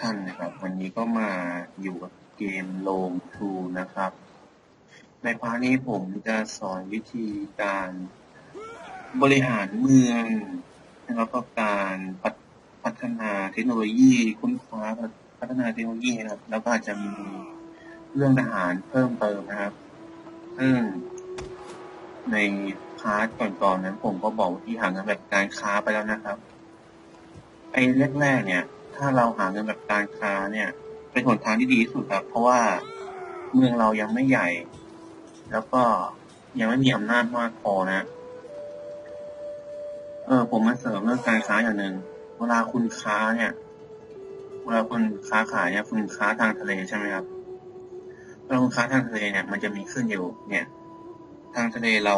ท่านนะครับ วันนี้ก็มาอยู่กับเกมโลมทูนะครับ ในพาร์ทนี้ผมจะสอนวิธีการบริหารเมืองแล้วก็การพัฒพัฒนาเทคโนโลยีค้นคว้าพัฒนาเทคโนโลยีนะครับ แล้วก็อาจจะมีเรื่องทหารเพิ่มเติมนะครับซึ่งในพาร์ทก่อนๆนั้น ผมก็บอกวิธีหาเงินแบบการค้าไปแล้วนะครับไอ้แรกๆเนี่ย ถ้าเราหาเงินแบบการค้าเนี่ย เป็นหนทางที่ดีที่สุดครับ เพราะว่าเมืองเรายังไม่ใหญ่ แล้วก็ยังไม่มีอำนาจมากพอนะเออผมมาเสริมเรื่องการค้าอย่างหนึ่งเวลาคุณค้าเนี่ย เวลาคุณค้าขายเนี่ยคุณค้าทางทะเลใช่ไหมครับเวลาคุณค้าทางทะเลเนี่ย มันจะมีขึ้นอยู่ เนี่ย ทางทะเลเรา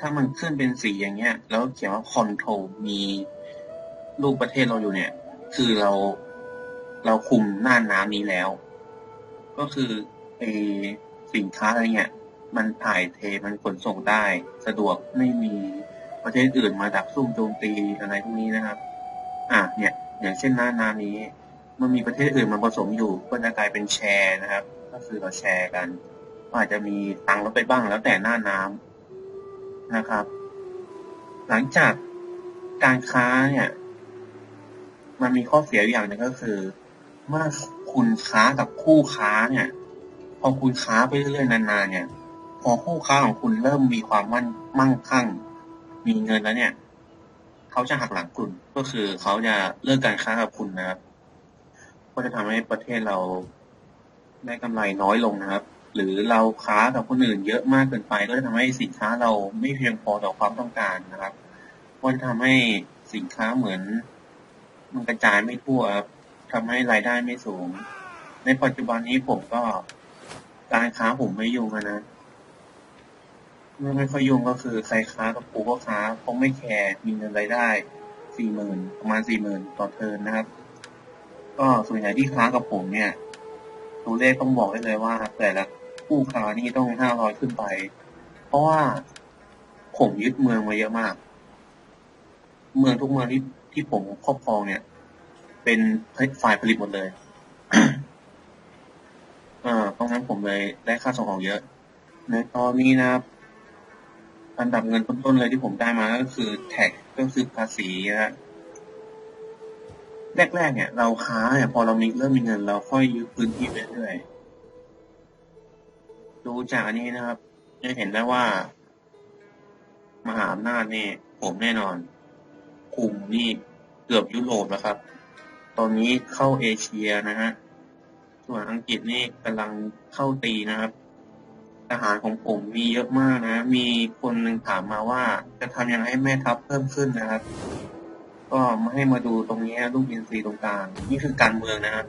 ถ้ามันขึ้นเป็นสีอย่างเงี้ย แล้วเขียนว่าคอนโทรมีรูปประเทศเราอยู่เนี่ย คือเราเราคุมหน้าน้ำนี้แล้ว ก็คือไอสินค้าอะไรเงี้ยมันถ่ายเทมันขนส่งได้สะดวกไม่มีประเทศอื่นมาดักซุ่มโจมตีอะไรพวกนี้นะครับ อะเนี่ย อย่างเช่นหน้าน้ำนี้ มันมีประเทศอื่นมาผสมอยู่ก็จะกลายเป็นแชร์นะครับ ก็คือเราแชร์กันอาจจะมีตังค์ลดไปบ้างแล้วแต่หน้าน้ำนะครับ หลังจากการค้าเนี่ย มันมีข้อเสียอย่างหนึ่งก็คือ เมื่อคุณค้ากับคู่ค้าเนี่ย พอคุณค้าไปเรื่อยๆนานๆเนี่ย พอคู่ค้าของคุณเริ่มมีความมั่นมั่งคั่ง มีเงินแล้วเนี่ย เขาจะหักหลังคุณ ก็คือเขาจะเลิกการค้ากับคุณนะครับ ก็จะทำให้ประเทศเราได้กำไรน้อยลงนะครับ หรือเราค้ากับคนอื่นเยอะมากเกินไป ก็จะทำให้สินค้าเราไม่เพียงพอต่อความต้องการนะครับก็จะทำให้สินค้าเหมือน มันกระจายไม่ทั่วครับทำให้รายได้ไม่สูง ในปัจจุบันนี้ผมก็การค้าผมไม่ยุ่งนะไม่ไม่ค่อยยุ่งก็คือใครค้ากับกูก็ค้าเพราะไม่แคร์มีเงินรายได้สี่หมื่นประมาณสี่หมื่นต่อเทินนะครับ ก็ส่วนใหญ่ที่ค้ากับผมเนี่ย ตัวเลขต้องบอกได้เลยว่าแต่ละคู่ค้านี่ต้องห้าร้อยขึ้นไป เพราะว่าผมยึดเมืองมาเยอะมาก เมืองทุกเมืองที่ ที่ผมครอบครองเนี่ย เป็นฝ่ายผลิตหมดเลย เออเพราะงั้นผมเลยได้ค่าส่งของเยอะ ในตอนนี้นะครับอันดับเงินต้นๆเลยที่ผมได้มาก็คือแท็กก็คือภาษีนะฮะแรกๆเนี่ย เราค้าเนี่ยพอเรามีเริ่มมีเงิน เราค่อยยึดพื้นที่ไปเรื่อยดูจากอันนี้นะครับจะเห็นได้ว่า มหาอำนาจนี่ผมแน่นอน คุมนี่เกือบยุโรปแล้วครับ ตอนนี้เข้าเอเชียนะฮะ ส่วนอังกฤษนี่กำลังเข้าตีนะครับ ทหารของผมมีเยอะมากนะ มีคนหนึ่งถามมาว่าจะทำยังไงให้แม่ทัพเพิ่มขึ้นนะครับ ก็มาให้มาดูตรงนี้ลูกอินทรีย์ตรงกลางนี่คือการเมืองนะครับ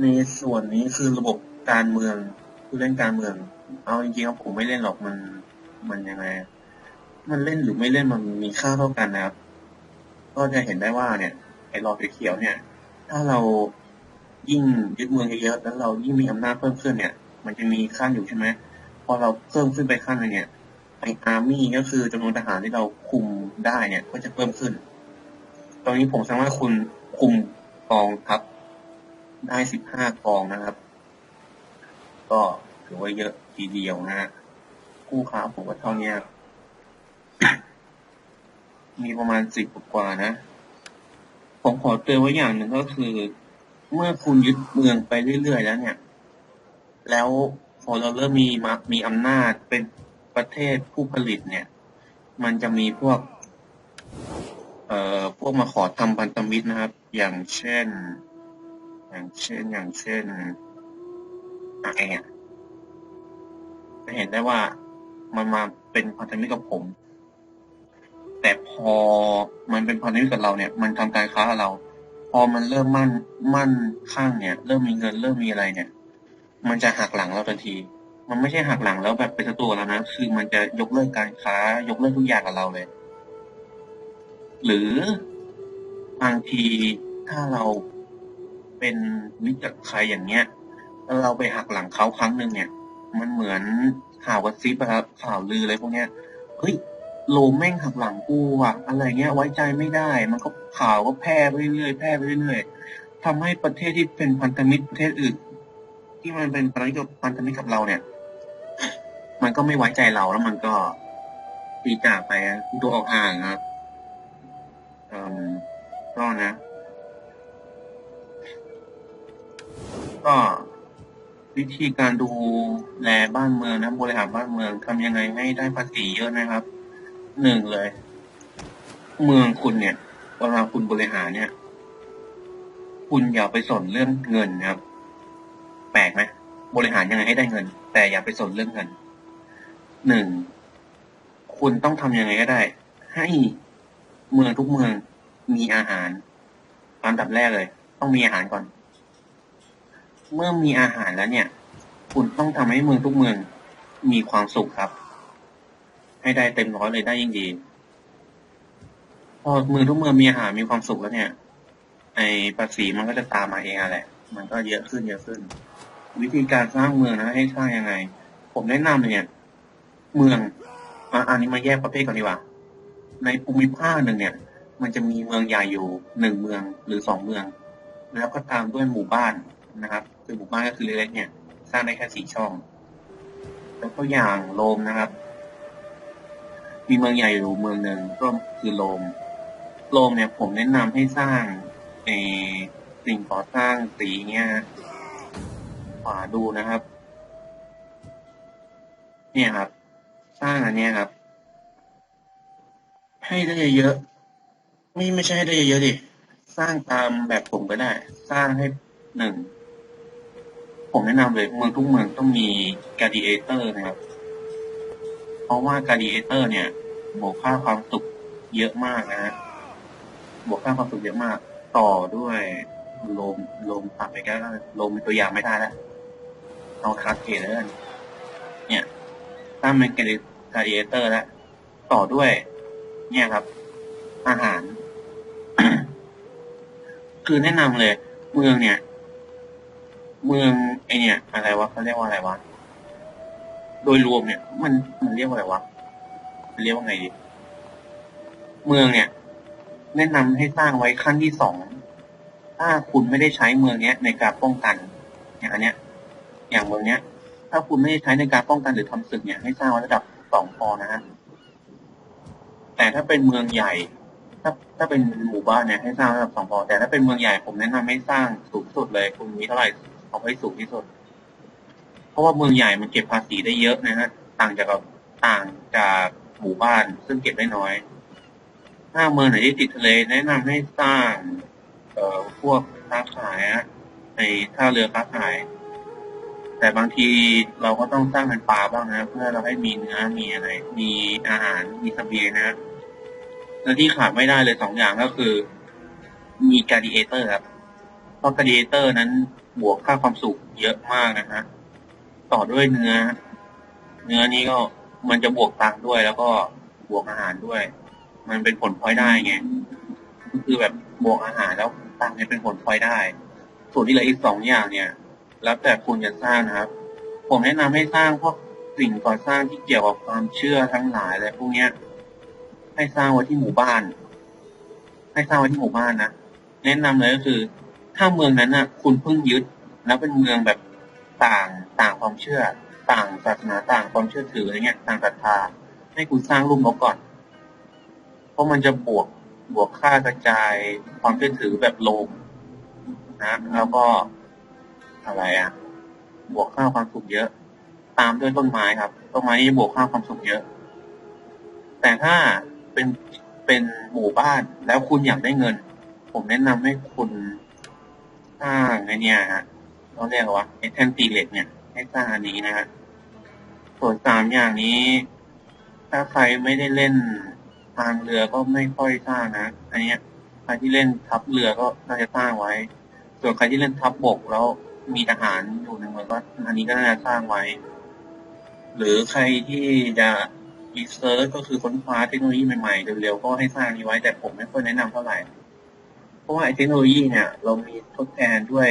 ในส่วนนี้คือระบบการเมืองคือเล่นการเมือง เอาจริงๆผมไม่เล่นหรอกมันมันยังไง มันเล่นหรือไม่เล่นมันมีค่าเท่ากันนะครับ ก็จะเห็นได้ว่าเนี่ยไอ้รอเขียวเนี่ย ถ้าเรายิ่งยึดเมืองเยอะๆแล้วเรายิ่งมีอำนาจเพิ่มขึ้นเนี่ย มันจะมีขั้นอยู่ใช่ไหมพอเราเพิ่มขึ้นไปขั้นนึงเนี่ยไออาร์มี่ก็คือจำนวนทหารที่เราคุมได้เนี่ย ก็จะเพิ่มขึ้น ตอนนี้ผมสามารถคุณคุมกองทัพได้สิบห้ากองนะครับ ก็ถือว่าเยอะทีเดียวนะฮะคู่ค้าผมก็เท่านี้ มีประมาณสิบกว่านะ ผมขอเตือนไว้อย่างหนึ่งก็คือ เมื่อคุณยึดเมืองไปเรื่อยๆแล้วเนี่ย แล้วพอเราเริ่มมีมามีอำนาจเป็นประเทศผู้ผลิตเนี่ย มันจะมีพวก เอ่อพวกมาขอทำพันธมิตรนะครับ อย่างเช่น อย่างเช่นอย่างเช่นอะไรเนี่ยจะเห็นได้ว่ามันมาเป็นพันธมิตรกับผม แต่พอมันเป็นพันธมิตรกับเราเนี่ย มันทำการค้ากับเรา พอมันเริ่มมั่นมั่นข้างเนี่ย เริ่มมีเงินเริ่มมีอะไรเนี่ย มันจะหักหลังเราทันที มันไม่ใช่หักหลังแล้วแบบเป็นศัตรูแล้วนะคือมันจะยกเลิกการค้า ยกเลิกทุกอย่างกับเราเลย หรือบางทีถ้าเราเป็นมิตรกับใครอย่างเงี้ยเราไปหักหลังเขาครั้งหนึ่งเนี่ย มันเหมือนข่าวกระซิบอะครับข่าวลืออะไรพวกเนี้ยเฮ้ย โลมแม่งหักหลังกูว่ะอะไรเงี้ยไว้ใจไม่ได้ มันก็ข่าวก็แพร่ไปเรื่อยๆแพร่ไปเรื่อยๆทำให้ประเทศที่เป็นพันธมิตรประเทศอื่น ที่มันเป็นพันธมิตรกับพันธมิตรกับเราเนี่ย มันก็ไม่ไว้ใจเราแล้วมันก็ตีจากไปตัวออกห่างครับอืมก็นะ ก็วิธีการดูแลบ้านเมืองนะบริหารบ้านเมืองทำยังไงให้ได้ภาษีเยอะนะครับ หนึ่งเลย เมืองคุณเนี่ยเวลาคุณบริหารเนี่ย คุณอย่าไปสนเรื่องเงินนะครับ แปลกไหมบริหารยังไงให้ได้เงิน แต่อย่าไปสนเรื่องเงินหนึ่งคุณต้องทำยังไงก็ได้ ให้เมืองทุกเมืองมีอาหารอันดับแรกเลย ต้องมีอาหารก่อน เมื่อมีอาหารแล้วเนี่ย คุณต้องทำให้เมืองทุกเมืองมีความสุขครับ ให้ได้เต็มร้อยเลยได้ยิ่งดี พอมือทุกมือมีอาหารมีความสุขแล้วเนี่ยไอภาษีมันก็จะตามมาเองแหละ มันก็เยอะขึ้นเยอะขึ้น วิธีการสร้างเมืองนะให้สร้างยังไง ผมแนะนำเลยเนี่ยเมืองอันนี้มาแยกประเภทก่อนดีกว่า ในภูมิภาคหนึ่งเนี่ย มันจะมีเมืองใหญ่อยู่หนึ่งเมืองหรือสองเมือง แล้วก็ตามด้วยหมู่บ้านนะครับ คือหมู่บ้านก็คือเล็กๆเนี่ย สร้างได้แค่สี่ช่อง แล้วก็อย่างโรมนะครับ มีเมืองใหญ่อยู่เมืองหนึ่งก็คือโรม โรมเนี่ยผมแนะนำให้สร้างเอสิ่งก่อสร้างสีเนี่ยขวาดูนะครับ เนี่ยครับ สร้างอันเนี้ยครับ ให้ได้เยอะๆไม่ไม่ใช่ให้ได้เยอะๆดิสร้างตามแบบผมก็ได้ สร้างให้หนึ่ง ผมแนะนำเลยเมืองทุกเมืองต้องมีก a ดิเอเตอร์นะครับ เพราะว่าก a ดิเอเตอร์เนี่ย บวกค่าความสุขเยอะมากนะ บวกค่าความสุขเยอะมาก ต่อด้วยลมลมตัดไปก็ลมเป็นตัวอย่างไม่ได้แล้วเอาคาสเกตแล้วนเนี่ยตั้งเป็นก a ดิเอเตอร์แล้ว ต่อด้วย เนี่ยครับ อาหาร คือแนะนำเลย เมืองเนี่ย เมืองไอเนี่ย อะไรวะเขาเรียกว่าอะไรวะ โดยรวมเนี่ย มันมันเรียกว่าอะไรวะมันเรียกว่าไงดีเมืองเนี่ย แนะนำให้สร้างไว้ขั้นที่สองถ้าคุณไม่ได้ใช้เมืองเนี้ย ในการป้องกันอย่างอันเนี้ย อย่างเมืองเนี้ย ถ้าคุณไม่ได้ใช้ในการป้องกันหรือทำศึกเนี่ยให้สร้างไว้ระดับสองพอนะฮะแต่ถ้าเป็นเมืองใหญ่ ถ้าถ้าเป็นหมู่บ้านเนี่ยให้สร้างระดับสองพอแต่ถ้าเป็นเมืองใหญ่ผมแนะนำให้สร้างสูงสุดเลย คุณมีเท่าไหร่เอาให้สูงที่สุด ราะว่าเมืองใหญ่มันเก็บภาษีได้เยอะนะฮะ ต่างจากต่างจากหมู่บ้านซึ่งเก็บได้น้อย ถ้าเมืองไหนที่ติดทะเลแนะนำให้สร้าง เอ่อพวกค้าขายฮะในท่าเรือค้าขาย แต่บางทีเราก็ต้องสร้างเป็นปลาบ้างนะเพื่อเราให้มีเนื้อมีอะไร มีอาหารมีเสบียงนะและที่ขาดไม่ได้เลยสองอย่างก็คือ มีการดิเอเตอร์ครับเพราะการดิเอเตอร์นั้นบวกค่าความสุขเยอะมากนะฮะ ต่อด้วยเนื้อ เนื้อนี้ก็มันจะบวกตังด้วยแล้วก็บวกอาหารด้วย มันเป็นผลพลอยได้ไงก็คือแบบบวกอาหารแล้วตังเนี่ยเป็นผลพลอยได้ ส่วนที่เหลืออีกสองอย่างเนี่ย แล้วแต่คุณจะสร้างนะครับ ผมแนะนำให้สร้างพวกสิ่งก่อสร้างที่เกี่ยวกับความเชื่อทั้งหลายอะไรพวกเนี้ย ให้สร้างไว้ที่หมู่บ้าน ให้สร้างไว้ที่หมู่บ้านนะแนะนำเลยก็คือ ถ้าเมืองนั้นน่ะ คุณเพิ่งยึดแล้วเป็นเมืองแบบ ต่างต่างความเชื่อ ต่างศาสนาต่างความเชื่อถืออะไรเงี้ยต่างศรัทธาให้คุณสร้างรูปนกก่อน เพราะมันจะบวกบวกค่ากระจายความเชื่อถือแบบโลมนะแล้วก็อะไรอะ บวกค่าความสุขเยอะ ตามด้วยต้นไม้ครับต้นไม้นี่บวกค่าความสุขเยอะ แต่ถ้าเป็นเป็นหมู่บ้านแล้วคุณอยากได้เงิน ผมแนะนำให้คุณสร้างไอเนี่ยฮะ เขาเรียกว่าไอแท่นตีเหล็กเนี่ยให้สร้างอันนี้นะฮะส่วนสามอย่างนี้ ถ้าใครไม่ได้เล่นทางเรือก็ไม่ค่อยสร้างนะอันเนี้ยใครที่เล่นทัพเรือก็น่าจะสร้างไว้ ส่วนใครที่เล่นทับบกแล้วมีทหารอยู่ในเมืองก็อันนี้ก็น่าจะสร้างไว้ หรือใครที่จะรีเซิร์ชก็คือค้นคว้าเทคโนโลยีใหม่ๆเร็วๆก็ให้สร้างนี้ไว้แต่ผมไม่ค่อยแนะนำเท่าไหร่ เพราะว่าเทคโนโลยีเนี่ย เรามีทดแทนด้วย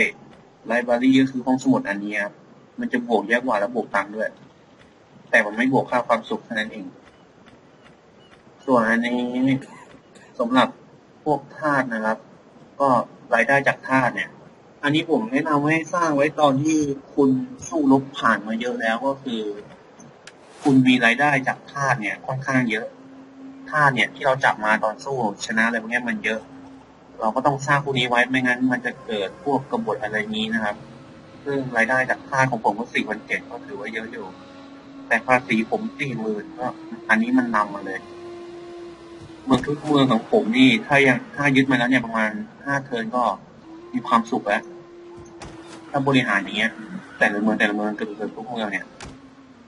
ไลบรารีก็คือห้องสมุดอันนี้ครับ มันจะบวกเยอะกว่าแล้วบวกตังค์ด้วย แต่มันไม่บวกค่าความสุขเท่านั้นเอง ส่วนอันนี้สำหรับพวกทาสนะครับ ก็รายได้จากทาสเนี่ย อันนี้ผมแนะนำให้สร้างไว้ตอนที่คุณสู้รบผ่านมาเยอะแล้วก็คือ คุณมีรายได้จากทาสเนี่ย ค่อนข้างเยอะทาสเนี่ยที่เราจับมาตอนสู้ชนะอะไรพวกนี้มันเยอะ เราก็ต้องสร้างพวกนี้ไว้ไม่งั้น มันจะเกิดพวกกบฏอะไรนี้นะครับ ซึ่งรายได้จากทาของผมก็สี่พันเจ็ดก็ถือว่าเยอะอยู่ แต่ภาษีผมสี่หมื่นก็ อันนี้มันนำมาเลยเมืองทุกเมืองของผมนี่ ถ้ายังถ้ายึดมาแล้วเนี่ยประมาณห้าเทิร์นก็มีความสุขแล้วถ้าบริหารอย่างเงี้ย แต่ละเมืองแต่ละเมืองเกือบเกือบทุกเมืองเนี่ย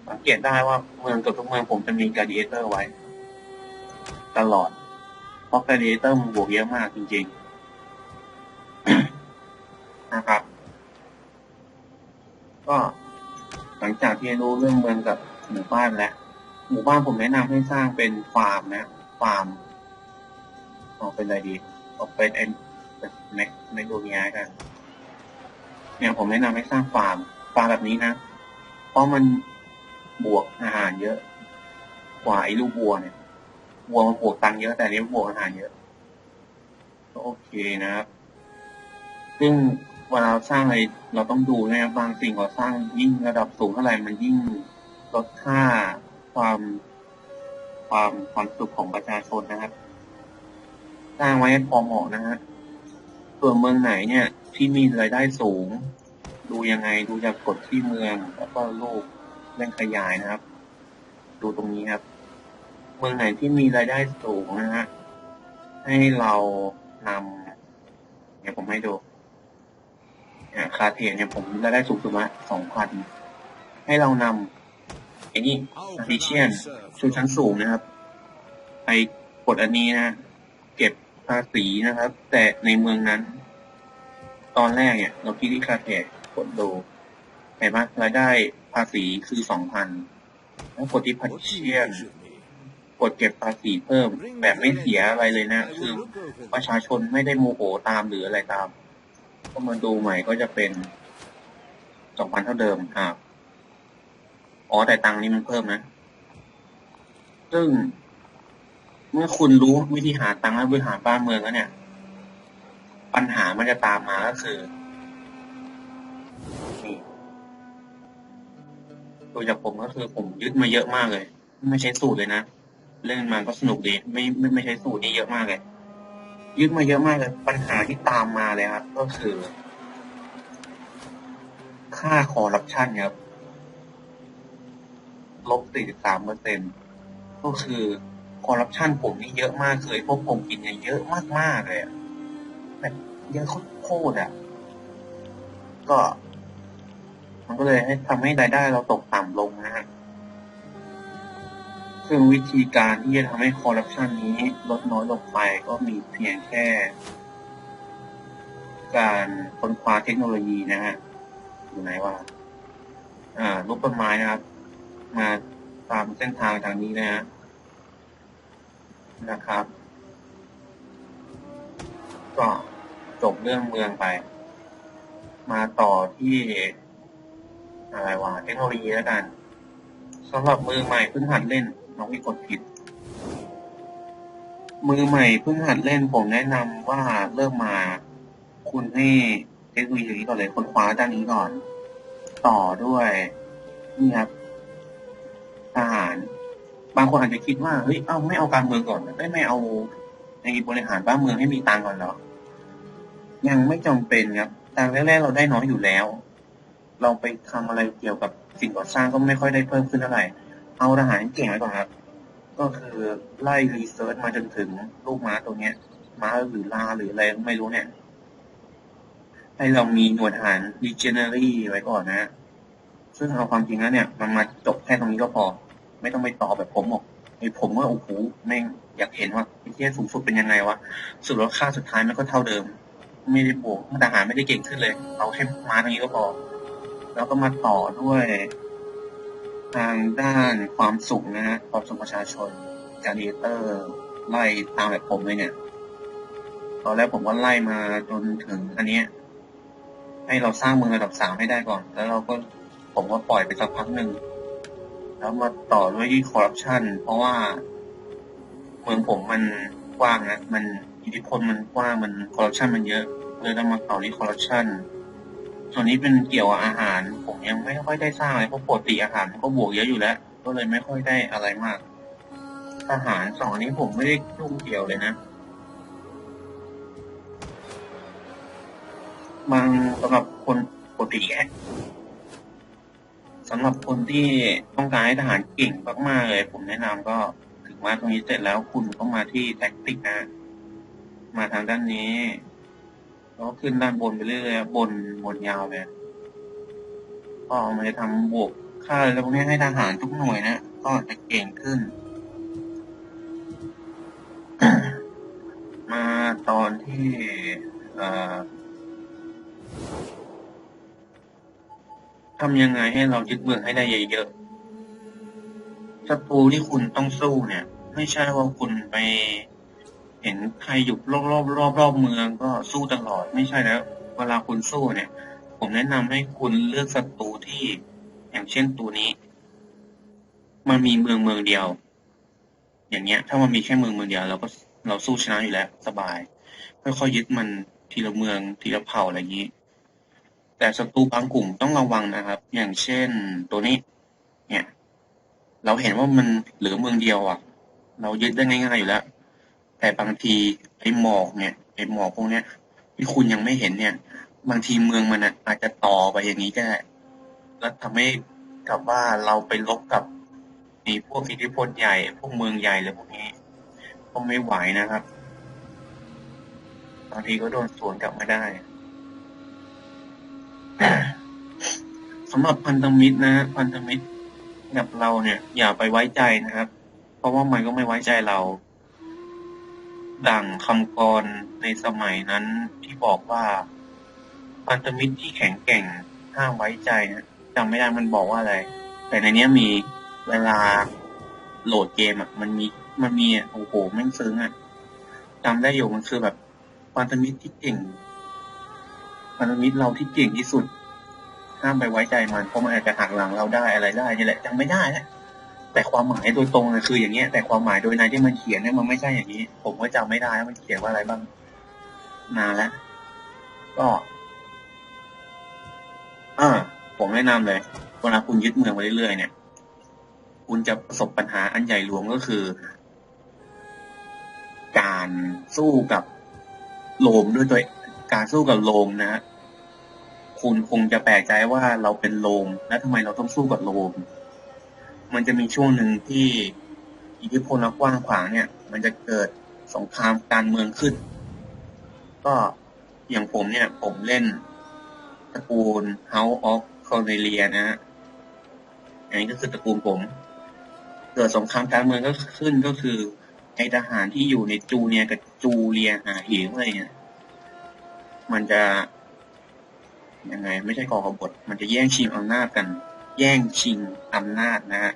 สังเกตได้ว่าเมืองเกือบทุกเมืองผมจะมีการดิเอเตอร์ไว้ ตลอดเพราะการดิเอเตอร์มันบวกเยอะมากจริงๆ นะครับ ก็หลังจากที่รู้เรื่องเมืองกับหมู่บ้านแล้ว หมู่บ้านผมแนะนำให้สร้างเป็นฟาร์มนะ ฟาร์มออกเป็นอะไรดี ออกเป็นเอ็นเป็นแม็กแมกโดเนียกัน เนี่ยผมแนะนำให้สร้างฟาร์ม ฟาร์มแบบนี้นะ เพราะมันบวกอาหารเยอะ กว่าไอ้ลูกวัวเนี่ย วัวมันบวกตังเยอะแต่อันนี้บวกอาหารเยอะ ก็โอเคนะครับ ซึ่ง เวลาเราสร้างอะไรเราต้องดูนะครับบางสิ่งเราสร้างยิ่งระดับสูงเท่าไหร่มันยิ่งลดค่าความความความสุขของประชาชนนะครับ สร้างไว้พอเหมาะนะฮะส่วนเมืองไหนเนี่ย ที่มีรายได้สูง ดูยังไงดูจากกฎที่เมือง แล้วก็รูปเร่งขยายนะครับ ดูตรงนี้ครับ เมืองไหนที่มีรายได้สูงนะฮะให้เรานำเดี๋ยวผมให้ดู เนี่ยคาเทียเนี่ยผมรายได้สูงสุดมาสองพันให้เรานำไอ้นี่อาริเชียนชนชั้นสูงนะครับ ไปกดอันนี้นะ เก็บภาษีนะครับ แต่ในเมืองนั้น ตอนแรกเนี่ย เราคิดที่คาเทียกดดูเห็นไหมรายได้ภาษีคือสองพันแล้วกดที่พั What do เชียนกดเก็บภาษีเพิ่มแบบไม่เสียอะไรเลยนะ คือประชาชนไม่ได้โมโหตามหรืออะไรตาม ก็มาดูใหม่ก็จะเป็นสองพันเท่าเดิมอ่าอ๋อแต่ตังนี้มันเพิ่มนะ ซึ่ง เมื่อคุณรู้วิธีหาตังและบริหารบ้านเมืองแล้วเนี่ย ปัญหามันจะตามมาก็คือนี่โดยจากผมก็คือผมยึดมาเยอะมากเลย ไม่ใช้สูตรเลยนะ เล่นมาก็สนุกดี ไม่ไม่ไม่ใช้สูตรนี้เยอะมากเลย ยึดมาเยอะมากเลยปัญหาที่ตามมาเลยครับ ก็คือ ค่าคอร์รัปชันครับลบ43เปอร์เซ็นก็คือคอร์รัปชันผมนี่เยอะมากเลยพวกผมกินเนี่ยเยอะมากๆเลยแบบเยอะโคตรอะ ก็ มันก็เลยให้ทำให้รายได้เราตกต่ำลงนะฮะ ซึ่งวิธีการที่จะทำให้คอร์รัปชันนี้ลดน้อยลงไปก็มีเพียงแค่ การค้นคว้าเทคโนโลยีนะฮะอยู่ไหนว่าอ่ารูปต้นไม้นะครับ มาตามเส้นทางทางนี้นะฮะนะครับ ก็จบเรื่องเมืองไป มาต่อที่อะไรวะเทคโนโลยีแล้วกันสำหรับมือใหม่เพิ่งหัดเล่น น้องพี่กดผิด มือใหม่เพิ่งหัดเล่นผมแนะนำว่าเริ่มมา คุณให้เทคโนโลยีนี้ก่อนเลยคนคว้าด้านนี้ก่อน ต่อด้วยนี่ครับทหาร บางคนอาจจะคิดว่าเฮ้ยเอ้าไม่เอาการเมืองก่อนไม่ไม่เอาในบริหารบ้านเมืองให้มีตังก่อนเหรอยังไม่จำเป็นครับตังแรกๆเราได้น้อยอยู่แล้ว เราไปทำอะไรเกี่ยวกับสิ่งก่อสร้างก็ไม่ค่อยได้เพิ่มขึ้นเท่าไหร่ เอาทหารเก่งไว้ก่อนครับ ก็คือไล่รีเสิร์ชมาจนถึงลูกม้าตัวเนี้ย ม้าหรือลาหรืออะไรไม่รู้เนี่ย ให้เรามีหน่วยทหาร regenerary ไว้ก่อนนะ ซึ่งเอาความจริงแล้วเนี่ย มันมาจบแค่ตรงนี้ก็พอ ไม่ต้องไปต่อแบบผมหรอกไอ้ผมว่าโอ้โหแม่งอยากเห็นว่าไอ้เที่สูงสุดเป็นยังไงวะสุดแล้วค่าสุดท้ายมันก็เท่าเดิม ไม่ได้บวกทหารไม่ได้เก่งขึ้นเลย เอาแค่ม้าตรงนี้ก็พอ แล้วก็มาต่อด้วย ทางด้านความสุขนะฮะความสุขประชาชนการเดเตอร์ ไล่ตามแบบผมเลยเนี่ย ตอนแรกผมก็ไล่มาจนถึงอันเนี้ยให้เราสร้างเมืองระดับสามให้ได้ก่อน แล้วเราก็ผมก็ปล่อยไปสักพักหนึ่ง แล้วมาต่อด้วยที่คอร์รัปชันเพราะว่า เมืองผมมันกว้างนะ มันอิทธิพลมันกว้าง มันคอร์รัปชันมันเยอะ เลยต้องมาต่อที่คอร์รัปชัน ส่วนนี้เป็นเกี่ยวกับอาหาร ผมยังไม่ค่อยได้สร้างอะไรเพราะปกติอาหารมันก็บวกเยอะอยู่แล้ว ก็เลยไม่ค่อยได้อะไรมากอาหารสองอันนี้ผมไม่ได้ยุ่งเกี่ยวเลยนะบางสำหรับคนปกติแอะสำหรับคนที่ต้องการให้ทหารเก่งมากๆเลย ผมแนะนำก็ถึงมาตรงนี้เสร็จแล้วคุณก็มาที่แท็กติกนะ มาทางด้านนี้ แล้วขึ้นด้านบนไปเรื่อยๆบนบนยาวเลยก็มันจะทำบวกค่าอะไรพวกนี้ให้ทหารทุกหน่วยนะก็จะเก่งขึ้น มาตอนที่ทำยังไงให้เรายึดเมืองให้ได้เยอะๆศัตรูที่คุณต้องสู้เนี่ย ไม่ใช่ว่าคุณไป เห็นใครอยู่รอบรอบรอบรอบเมืองก็สู้ตลอดไม่ใช่แล้ว เวลาคุณสู้เนี่ย ผมแนะนำให้คุณเลือกศัตรูที่อย่างเช่นตัวนี้ มันมีเมืองเมืองเดียว อย่างเงี้ย ถ้ามันมีแค่เมืองเมืองเดียวเราก็เราสู้ชนะอยู่แล้ว สบายค่อยๆยึดมันทีละเมืองทีละเผ่าอะไรอย่างนี้ แต่ศัตรูบางกลุ่มต้องระวังนะครับ อย่างเช่นตัวนี้ เนี่ย เราเห็นว่ามันเหลือเมืองเดียวอะ เรายึดได้ง่ายๆอยู่แล้ว แต่บางทีไอ้หมอกเนี่ยไอ้หมอกพวกเนี้ยที่คุณยังไม่เห็นเนี่ย บางทีเมืองมันอาจจะต่อไปอย่างนี้ก็ได้แล้วทำให้กับว่าเราไปลบกับมีพวกอิทธิพลใหญ่ พวกเมืองใหญ่เลยพวกนี้ก็ไม่ไหวนะครับบางทีก็โดนสวนกลับมาได้สำหรับพันธมิตรนะพันธมิตรกับเราเนี่ย อย่าไปไว้ใจนะครับ เพราะว่ามันก็ไม่ไว้ใจเรา ดั่งคำกรในสมัยนั้นที่บอกว่า พันธมิตรที่แข็งแกร่งห้ามไว้ใจนะจำไม่ได้มันบอกว่าอะไร แต่ในนี้มีเวลาโหลดเกมอะ มันมีมันมีอะโอ้โหแม่งซึ้งอะจำได้อยู่มันคือแบบพันธมิตรที่เก่งพันธมิตรเราที่เก่งที่สุดห้ามไปไว้ใจมันเพราะมันอาจจะหักหลังเราได้อะไรได้นี่แหละจำไม่ได้นะ แต่ความหมายโดยตรงนะคืออย่างเงี้ยแต่ความหมายโดยในที่มันเขียนเนี่ยมันไม่ใช่อย่างนี้ ผมก็จำไม่ได้ว่ามันเขียนว่าอะไรบ้างนานแล้วก็อ่าผมแนะนำเลยเวลาคุณยึดเมืองไปเรื่อยๆเนี่ย คุณจะประสบปัญหาอันใหญ่หลวงก็คือ การสู้กับโลมด้วยตัวการสู้กับโลมนะฮะคุณคงจะแปลกใจว่าเราเป็นโลมแล้วทำไมเราต้องสู้กับโลม มันจะมีช่วงหนึ่งที่อิทธิพลกว้างขวางเนี่ย มันจะเกิดสงครามการเมืองขึ้น ก็อย่างผมเนี่ย ผมเล่นตระกูล House of Cornelia นะฮะอันนี้ก็คือตระกูลผม เกิดสงครามการเมืองก็ขึ้นก็คือไอทหารที่อยู่ในจูเนียกับจูเลียหาเหวอะไรเนี่ยมันจะยังไง ไม่ใช่ก่อกบฏมันจะแย่งชิงอำนาจกัน แย่งชิงอำนาจนะฮะ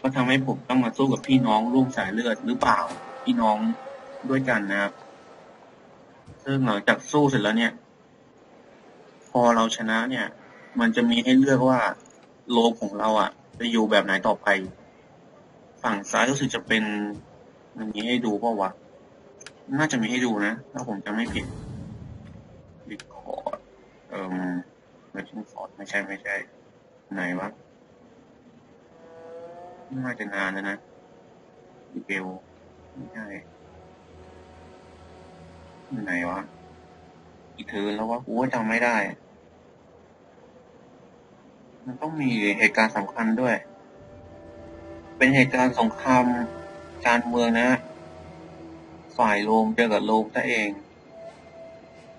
ก็ทำให้ผมต้องมาสู้กับพี่น้องร่วมสายเลือดหรือเปล่า พี่น้องด้วยกันนะครับ ซึ่งหลังจากสู้เสร็จแล้วเนี่ย พอเราชนะเนี่ย มันจะมีให้เลือกว่าโลมของเราอะ จะอยู่แบบไหนต่อไป ฝั่งซ้ายรู้สึกจะเป็นมันมีให้ดูเปล่าวะน่าจะมีให้ดูนะ ถ้าผมจะไม่ผิดรีคอร์ดเอ่อไม่ใช่ฟอร์ดไม่ใช่ไม่ใช่ ไหนวะน่าจะนานแล้วนะดีเบลไม่ใช่ไหนวะ อีเธอแล้ววะกูว่าจำไม่ได้ มันต้องมีเหตุการณ์สำคัญด้วย เป็นเหตุการณ์สงครามการเมืองนะ ฝ่ายโรมเจอกับโรมซะเอง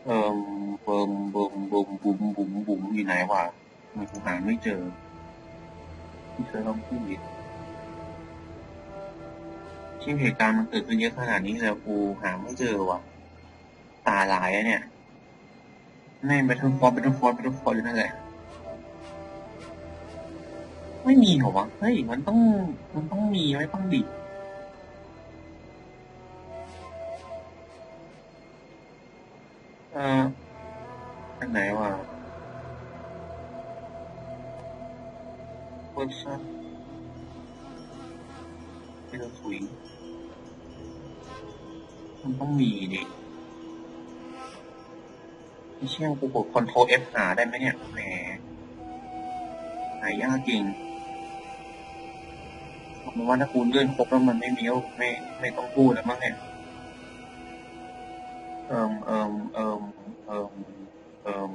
เอ่มเบิ่มเบิ่มบุมบุมบุมบุมอยู่ไหนวะ มันกูหาไม่เจอที่เธอต้องพูดที่เหตุการณ์มันเกิดขึ้นเยอะขนาดนี้แล้วกูหาไม่เจอว่ะ ตาลายอะเนี่ยแม่ไปทั้งฟอร์ไปทั้งฟอร์ไปทั้งฟอร์อยู่นั่นแหละ ไม่มีเหรอวะ เฮ้ย มันต้อง มันต้องมีไว้ต้องดิเอ่ออันไหนวะ เวอร์ชันไม่ต้องถุยมันต้องมีดิไม่เชี่ยกูกดคอนโทรล F หาได้ไหมเนี่ย แหม หายากจริงผมว่าถ้ากูเลื่อนครบแล้วมันไม่มีก็ไม่ไม่ต้องพูดแล้วมั้งเนี่ย เอิมเอิมเอิมเอิมเอิม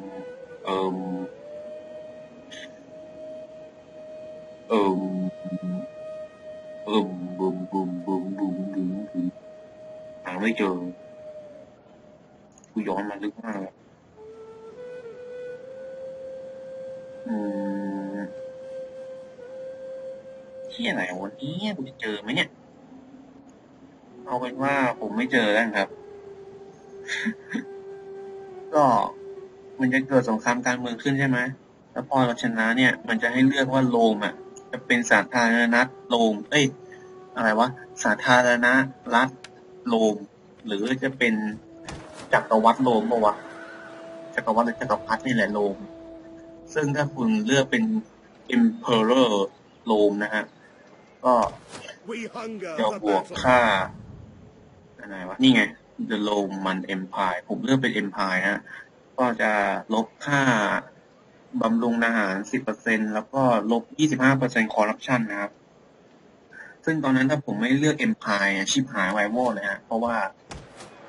เอิม ไม่เจอกูย้อนมาลึกมากอืมที่ไหนวันนี้กูจะเจอไหมเนี่ย เอาเป็นว่าผมไม่เจอแล้วครับ ก็มันจะเกิดสงครามการเมืองขึ้นใช่ไหมแล้วพอเราชนะเนี่ย มันจะให้เลือกว่าโรมอะ จะเป็นสาธารณรัฐโรม เอ้ย อะไรวะ สาธารณรัฐโรม หรือจะเป็นจักรวรรดิโรมปะวะจักรวรรดิหรือจักรพรรดินี่แหละโรมซึ่งถ้าคุณเลือกเป็น emperor โรมนะฮะ ก็จะบวกค่าอะไรวะนี่ไง The Roman Empire ผมเลือกเป็น Empire นะก็จะลบค่าบำรุงทหาร 10%แล้วก็ลบ 25% corruption นะครับ ซึ่งตอนนั้นถ้าผมไม่เลือก Empire อะชิบหายไวโวเลยฮะเพราะว่า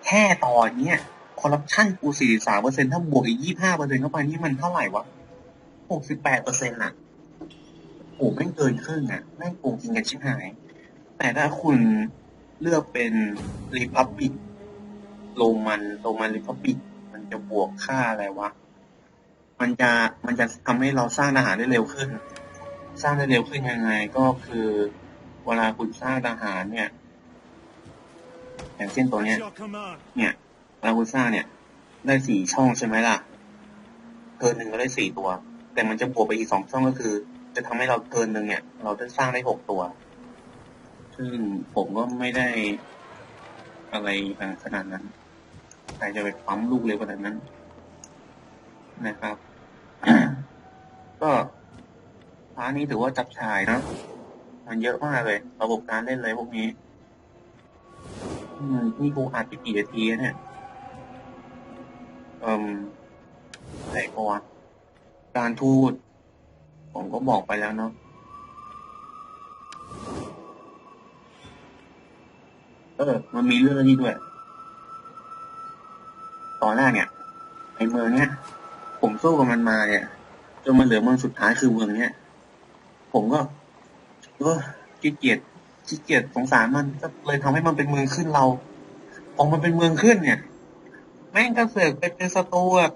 แค่ตอนเนี้ย corruption กู43%ถ้าบวกอีก25%เซ็นต์เข้าไปนี่มันเท่าไหร่วะ68%อะโอ้แม่งเกินครึ่งอะแม่งโกงกินกันชิบหาย แต่ถ้าคุณเลือกเป็น Republic โรมันโรมัน Republic มันจะบวกค่าอะไรวะ มันจะมันจะทำให้เราสร้างทหารได้เร็วขึ้น สร้างได้เร็วขึ้นยังไงก็คือ เวลาคุณสร้างทหารเนี่ย อย่างเช่นตัวเนี้ย At your command. เนี่ยเวลาคุณสร้างเนี่ย ได้สี่ช่องใช่ไหมล่ะเทิร์นหนึ่งก็ได้สี่ตัว แต่มันจะบวกไปอีกสองช่องก็คือ จะทำให้เราเทิร์นหนึ่งเนี่ย เราได้สร้างได้หกตัว ซึ่งผมก็ไม่ได้อะไรขนาดนั้นใครจะไปปั๊มลูกเร็วขนาดนั้น นะครับ ก็พาร์ทนี้ถือว่าจับชายเนอะ มันเยอะมากเลย ระบบการเล่นเลยพวกนี้ อืมนี่กูอัดไปกี่นาทีเนี่ยเอ่มไหนก็วะการทูตผมก็บอกไปแล้วเนาะเออ มันมีเรื่องนี้ด้วย ตอนแรกเนี่ยไอเมืองเนี้ย ผมสู้กับมันมาเนี่ย จนมันเหลือเมืองสุดท้ายคือเมืองเนี้ย ผมก็ เออขี้เกียจขี้เกียจสงสารมันก็เลยทำให้มันเป็นเมืองขึ้นเราพอมันเป็นเมืองขึ้นเนี่ย แม่งก็เสือกไปเป็นศัตรูกับ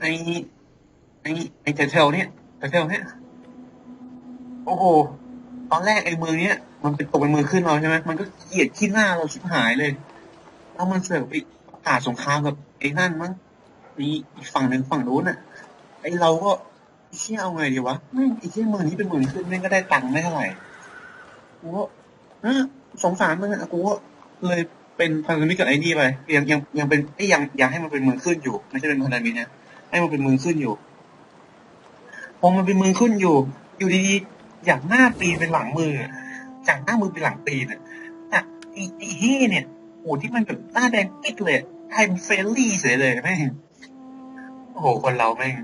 ไอ้ไอ้ไอ้เทลเนี่ยเทลเนี่ยโอ้โหตอนแรกไอ้เมืองเนี้ยมันเป็นตกเป็นเมืองขึ้นเราใช่ไหมมันก็เกลียดขี้หน้าเราชิบหายเลยแล้วมันเสือกไปประกาศสงครามกับไอ้นั่นมั้งนี่อีกฝั่งหนึ่งฝั่งนู้นอะไอ้เราก็ เชี่ยเอาไงดีวะแม่งไอ้เชี่ยเมืองนี้เป็นเมืองขึ้นแม่งก็ได้ตังค์ไม่เท่าไหร่กูก็เออสงสารมึงอะกูก็เลยเป็นพันธมิตรกับไอ้นี่ไปยังยังยังเป็นไอ้ยยังยังให้มันเป็นเมืองขึ้นอยู่ ไม่ใช่เป็นพันธมิตรนะให้มันเป็นเมืองขึ้นอยู่พอมันเป็นเมืองขึ้นอยู่ อยู่ดีๆจากหน้าปีนเป็นหลังมืออะจากหน้ามือเป็นหลังปีนอะจากไอ้ไอ้เฮ่เนี่ยโอ้ที่มันแบบหน้าแดงกิ๊กเลยไทม์เฟรลี่เฉยเลยแม่งโอ้โหคนเราแม่ง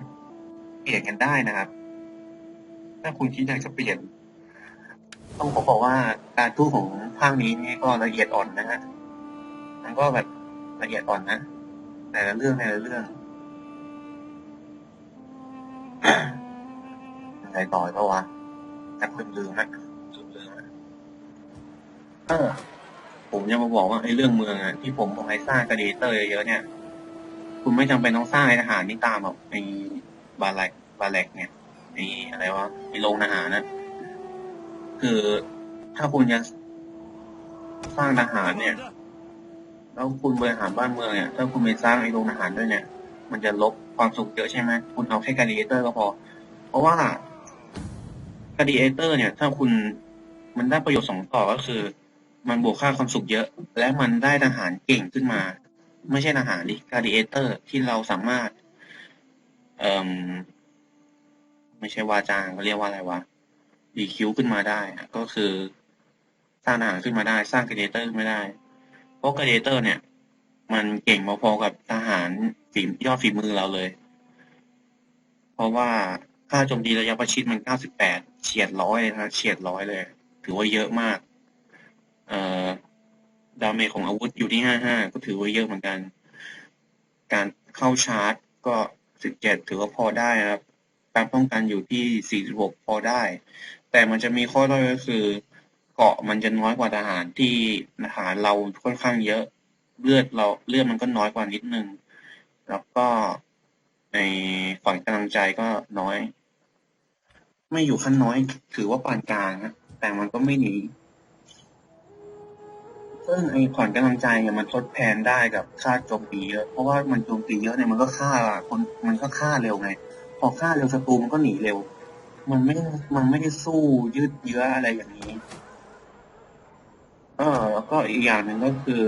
เปลี่ยนกันได้นะครับ ถ้าคุณคิดอยากจะเปลี่ยน ต้องขอบอกว่าการทูตของภาคนี้นี่ก็ละเอียดอ่อนนะฮะมันก็แบบละเอียดอ่อนนะแต่ละเรื่องแต่ละเรื่องอะไรต่ออีกปะวะนักลืมลืมนะลืมลืมนะเออ ผมจะมาบอกว่าไอ้เรื่องเมืองอะที่ผมบอกให้สร้างกระดีเตอร์เยอะๆเนี่ย คุณไม่จำเป็นต้องสร้างไอ้ทหารนี่ตามหรอกไอ้ บาแลกบาแลกเนี่ยไอ้อะไรวะไอ้โรงทหารนะคือถ้าคุณจะสร้างทหารเนี่ย แล้วคุณบริหารบ้านเมืองเนี่ย ถ้าคุณไปสร้างไอ้โรงอาหารด้วยเนี่ย มันจะลบความสุขเยอะใช่ไหมคุณเอาแค่การดีเอเตอร์ก็พอ เพราะว่าการดีเอเตอร์เนี่ย ถ้าคุณมันได้ประโยชน์สองต่อก็คือ มันบวกค่าความสุขเยอะ และมันได้ทหารเก่งขึ้นมา ไม่ใช่ทหารดิการดีเอเตอร์ที่เราสามารถ เอ่มไม่ใช่ว่าจ้างเขาเรียกว่าอะไรวะดีคิวขึ้นมาได้ก็คือ สร้างทหารขึ้นมาได้ สร้างกรดีเอเตอร์ขึ้นมาได้ เพราะกรดีเอเตอร์เนี่ย มันเก่งพอๆกับทหารฝียอดฝีมือเราเลย เพราะว่าค่าโจมตีระยะประชิดมัน 98 เฉียดร้อยเลยนะเฉียดร้อยเลย ถือว่าเยอะมาก เอ่อดาเมจของอาวุธอยู่ที่ 55 ก็ถือว่าเยอะเหมือนกัน การเข้าชาร์จก็ 17ถือว่าพอได้นะครับ การป้องกันอยู่ที่46พอได้ แต่มันจะมีข้อด้อยก็คือเกาะมันจะน้อยกว่าทหารที่ทหารเราค่อนข้างเยอะเลือดเราเลือดมันก็น้อยกว่านิดนึง แล้วก็ในฝั่งกำลังใจก็น้อย ไม่อยู่ขั้นน้อย ถือว่าปานกลางนะแต่มันก็ไม่หนี ซึ่งไอ้ขวัญกำลังใจเนี่ยมันทดแทนได้กับค่าโจมตีเยอะ เพราะว่ามันโจมตีเยอะเนี่ยมันก็ฆ่าคนมันก็ฆ่าเร็วไง พอฆ่าเร็วศัตรูมันก็หนีเร็ว มันไม่ มันไม่ได้สู้ยืดเยื้ออะไรอย่างนี้ เออแล้วก็อีกอย่างหนึ่งก็คือ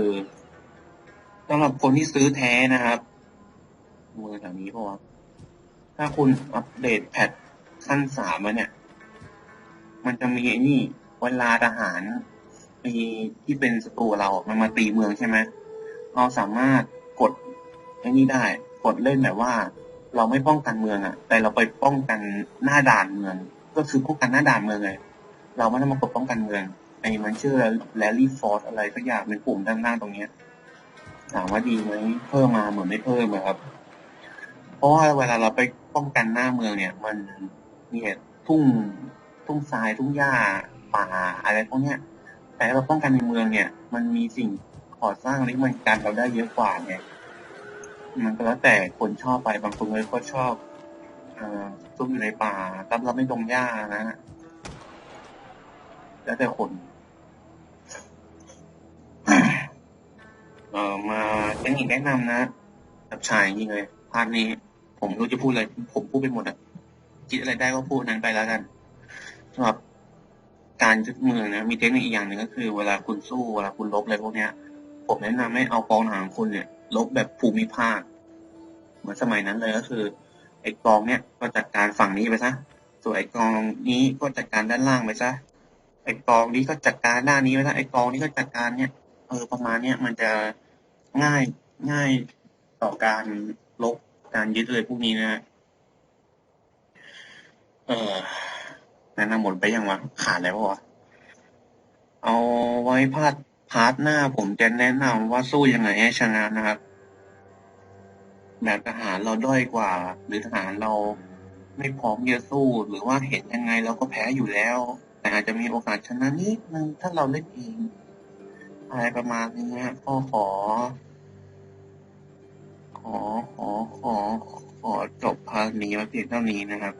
สำหรับคนที่ซื้อแท้นะครับมือแถวนี้เพราะว่าถ้าคุณอัปเดตแพทขั้นสามมาเนี่ย มันจะมีไอ้นี่เวลาทหาร มีที่เป็นศัตรูเรา มันมาตีเมืองใช่ไหมเราสามารถกดไอ้นี่ได้ กดเล่นแบบว่า เราไม่ป้องกันเมืองอะแต่เราไปป้องกันหน้าด่านเมือง ก็คือป้องกันหน้าด่านเมืองเลย เราไม่ต้องมากดป้องกันเมืองไอ้มันชื่อแรลลี่ฟอร์สอะไรสักอย่างเป็นปุ่มด้านล่างตรงเนี้ยถามว่าดีไหมเพิ่มมาเหมือนไม่เพิ่มอะครับ เพราะว่าเวลาเราไปป้องกันหน้าเมืองเนี่ย มันเนี่ยทุ่งทุ่งทรายทุ่งหญ้าป่าอะไรพวกเนี้ย แต่เราป้องกันในเมืองเนี่ย มันมีสิ่งก่อสร้างที่มันกันเราได้เยอะกว่าไงมันก็แล้วแต่คนชอบไปบางคนเลยก็ชอบอซุ่มอยู่ในป่ารับรับไม่ตรงหญ้านะฮะแล้วแต่คนเอ่อมาเทคนิคแนะนำนะกับชายจริงเลยพาร์ทนี้ ผมรู้จะพูดอะไรผมพูดไปหมดอะคิดอะไรได้ก็พูดนั้นไปแล้วกันสำหรับ การยึดมือนะมีเทคนิคอีกอย่างหนึ่งก็คือเวลาคุณสู้เวลาคุณลบอะไรพวกเนี้ย ผมแนะนำให้เอากองทหารของคุณเนี่ยลบแบบภูมิภาค เหมือนสมัยนั้นเลยก็คือไอ้กองเนี่ยก็จัดการฝั่งนี้ไปซะส่วนไอ้กองนี้ก็จัดการด้านล่างไปซะไอ้กองนี้ก็จัดการด้านนี้ไปซะไอ้กองนี้ก็จัดการเนี่ยเออประมาณเนี้ยมันจะง่ายง่ายต่อการลบการยึดเลยพวกนี้นะ เออ แนะนำหมดไปยังวะขาดแล้ววะเอาไว้พาดพาร์ทหน้าผมจะแนะนำว่าสู้ยังไงให้ชนะนะครับ แบบทหารเราด้อยกว่า หรือทหารเราไม่พร้อมจะสู้ หรือว่าเห็นยังไงเราก็แพ้อยู่แล้ว แต่อาจจะมีโอกาสชนะนิดนึงถ้าเราเล่นเองอะไรประมาณนี้ก็ขอ ขอขอขอขอจบพาร์ทนี้มาเพียงเท่านี้นะครับ